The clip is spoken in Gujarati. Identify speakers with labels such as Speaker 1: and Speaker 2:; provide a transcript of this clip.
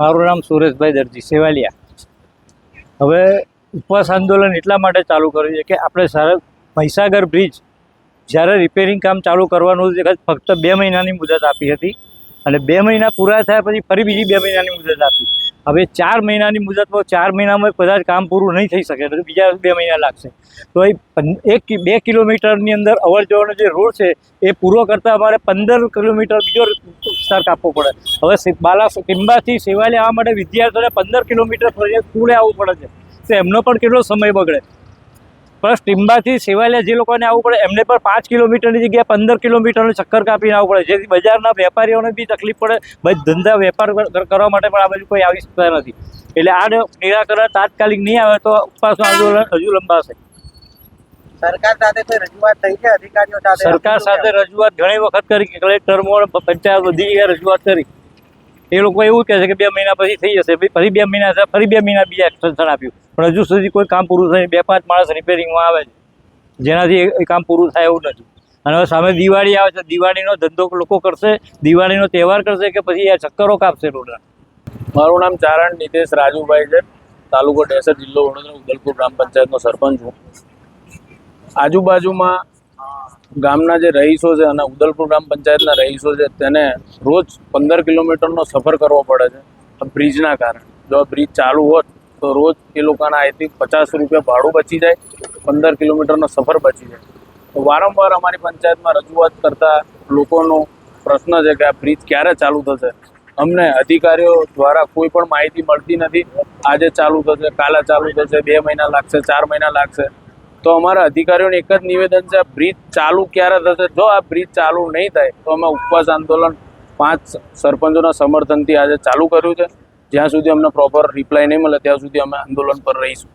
Speaker 1: મારું નામ સુરેશભાઈ દરજી સેવાલિયા. હવે ઉપવાસ આંદોલન એટલા માટે ચાલુ કર્યું છે કે આપણે સારા મહીસાગર બ્રિજ જ્યારે રિપેરિંગ કામ ચાલુ કરવાનું હતું ફક્ત બે મહિનાની મુદત આપી હતી અને બે મહિના પૂરા થયા પછી ફરી બીજી બે મહિનાની મુદત આપી. હવે ચાર મહિનાની મુદતમાં ચાર મહિનામાં કદાચ કામ પૂરું નહીં થઈ શકે બીજા બે મહિના લાગશે. તો એ એક બે કિલોમીટરની અંદર અવર જવરનો જે રોડ છે, એ પૂરો કરતાં અમારે પંદર કિલોમીટર બીજો વિસ્તાર કાપવો પડે. હવે બાલા ટીંબાથી સેવાલે આવવા માટે વિદ્યાર્થીઓને પંદર કિલોમીટર ફરિયાદ સ્કૂલે આવવું પડે છે. તો એમનો પણ કેટલો સમય બગડે. પ્લસ ટીંબાથી સેવાલિયા જે લોકોને આવવું પડે, એમને પણ પાંચ કિલોમીટરની જગ્યાએ પંદર કિલોમીટરનું ચક્કર કાપીને આવવું પડે. જેથી બજારના વેપારીઓને બી તકલીફ પડે. ધંધા વેપાર કરવા માટે પણ આ બાજુ કોઈ આવી શકતા નથી. એટલે આ નિરાકરણ તાત્કાલિક નહીં આવે તો ઉપવાસનું આંદોલન હજુ લંબાશે.
Speaker 2: સરકાર સાથે કોઈ રજૂઆત થઈ છે? અધિકારીઓ સાથે
Speaker 1: સરકાર સાથે રજૂઆત ઘણી વખત કરી. કલેક્ટરમાં પંચાયત બધી જગ્યાએ રજૂઆત કરી. એ લોકો એવું કહે છે કે બે મહિના પછી થઈ જશે. ફરી બે મહિના ફરી બે મહિના બીજા એક્સટેન્શન આપ્યું. પણ હજુ સુધી કોઈ કામ પૂરું થાય બે પાંચ માણસ રિપેરિંગમાં આવે છે. જેનાથી એ- એ કામ પૂરું થાય એવું નથી. અને હવે સામે દિવાળી આવે છે. દિવાળીનો ધંધો લોકો કરશે. દિવાળીનો તહેવાર કરશે કે પછી આ ચક્કરો કાપશે રોડના?
Speaker 3: મારું નામ ચારણ નિતેશ રાજુભાઈ છે. તાલુકો ડેસર જિલ્લો વડોદરા ઉદલપુર ગ્રામ પંચાયતનો સરપંચ છું આજુબાજુમાં ગામના જે રહીશો છે અને ઉદલપુર ગ્રામ પંચાયતના રહીશો છે, તેને રોજ પંદર કિલોમીટરનો સફર કરવો પડે છે. બ્રિજના કારણે. જો બ્રિજ ચાલુ હોત, તો રોજ એ લોકોના આઈથી પચાસ રૂપિયા ભાડું બચી જાય, પંદર કિલોમીટરનો સફર બચી જાય. તો વારંવાર અમારી પંચાયતમાં રજૂઆત કરતા લોકોનો પ્રશ્ન છે કે આ બ્રિજ ક્યારે ચાલુ થશે? અમને અધિકારીઓ દ્વારા કોઈ પણ માહિતી મળતી નથી. આજે ચાલુ થશે, કાલે ચાલુ થશે, બે મહિના લાગશે, ચાર મહિના લાગશે. તો અમારા અધિકારીઓને એક જ નિવેદન છે આ બ્રિજ ચાલુ ક્યારે થશે? જો આ બ્રિજ ચાલુ નહીં થાય, તો અમે ઉપવાસ આંદોલન પાંચ સરપંચોના સમર્થનથી આજે ચાલુ કર્યું છે. જ્યાં સુધી અમને પ્રોપર રિપ્લાય નહીં મળે, ત્યાં સુધી અમે આંદોલન પર રહીશું.